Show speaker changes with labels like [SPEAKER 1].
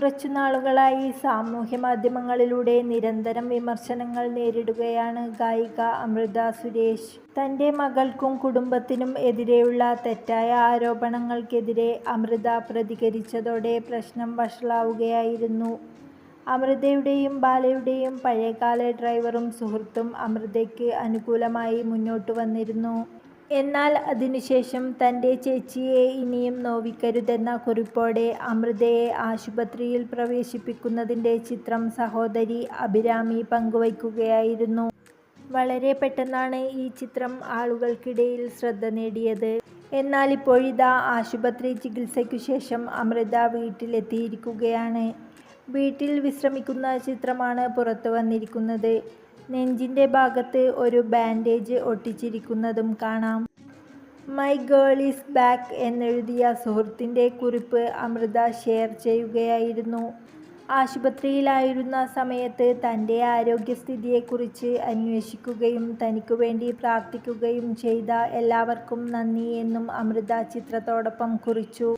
[SPEAKER 1] കുറച്ചു നാളുകളായി സാമൂഹ്യ മാധ്യമങ്ങളിലൂടെ നിരന്തരം വിമർശനങ്ങൾ നേരിടുകയാണ് ഗായിക അമൃത സുരേഷ്. തന്റെ മകൾക്കും കുടുംബത്തിനും എതിരെയുള്ള തെറ്റായ ആരോപണങ്ങൾക്കെതിരെ അമൃത പ്രതികരിച്ചതോടെ പ്രശ്നം വഷളാവുകയായിരുന്നു. അമൃതയുടെയും ബാലയുടെയും പഴയകാല ഡ്രൈവറും സുഹൃത്തും അമൃതയ്ക്ക് അനുകൂലമായി മുന്നോട്ട് വന്നിരുന്നു. എന്നാൽ അതിനുശേഷം തന്റെ ചേച്ചിയെ ഇനിയും നോവിക്കരുതെന്ന കുറിപ്പോടെ അമൃതയെ ആശുപത്രിയിൽ പ്രവേശിപ്പിക്കുന്നതിന്റെ ചിത്രം സഹോദരി അഭിരാമി പങ്കുവയ്ക്കുകയായിരുന്നു. വളരെ പെട്ടെന്നാണ് ഈ ചിത്രം ആളുകൾക്കിടയിൽ ശ്രദ്ധ നേടിയത്. എന്നാൽ ഇപ്പോഴിതാ ആശുപത്രി ചികിത്സയ്ക്കു ശേഷം അമൃത വീട്ടിലെത്തിയിരിക്കുകയാണ്. വീട്ടിൽ വിശ്രമിക്കുന്ന ചിത്രമാണ് പുറത്തുവന്നിരിക്കുന്നത്. നെഞ്ചിന്റെ ഭാഗത്ത് ഒരു ബാൻഡേജ് ഒട്ടിച്ചിരിക്കുന്നതും കാണാം. മൈ ഗേൾ ഈസ് ബാക്ക് എന്നെഴുതിയ സുഹൃത്തിന്റെ കുറിപ്പ് അമൃത ഷെയർ ചെയ്യുകയായിരുന്നു. ആശുപത്രിയിലായിരുന്ന സമയത്ത് തന്റെ ആരോഗ്യസ്ഥിതിയെക്കുറിച്ച് അന്വേഷിക്കുകയും തനിക്കുവേണ്ടി പ്രാർത്ഥിക്കുകയും ചെയ്ത എല്ലാവർക്കും നന്ദി എന്നും അമൃത ചിത്രത്തോടൊപ്പം കുറിച്ചു.